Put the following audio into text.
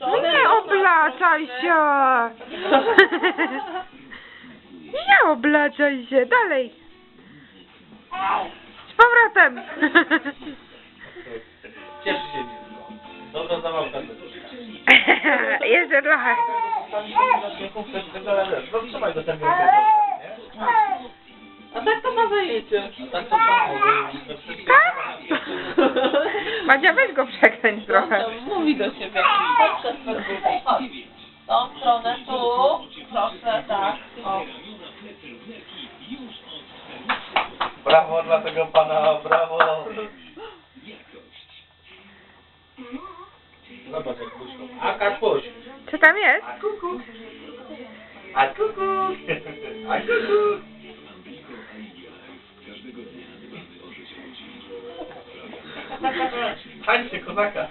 No nie oblaczaj się! Nie oblaczaj się, dalej! Z powrotem! Cieszy się dziecko. Dobra zabawka Jeszcze trochę. No trzymaj do tego. A tak to ma zajęcie. Tak to samo. Tak? Madzia, weź go przekręć trochę. Mówi do siebie. Tą stronę, tu. Proszę, tak. O. Brawo dla tego pana, brawo. Zobacz jak puszczą. A Kacpuś. Co tam jest? A kuku. A kuku. A kuku. Hańcie kozaka.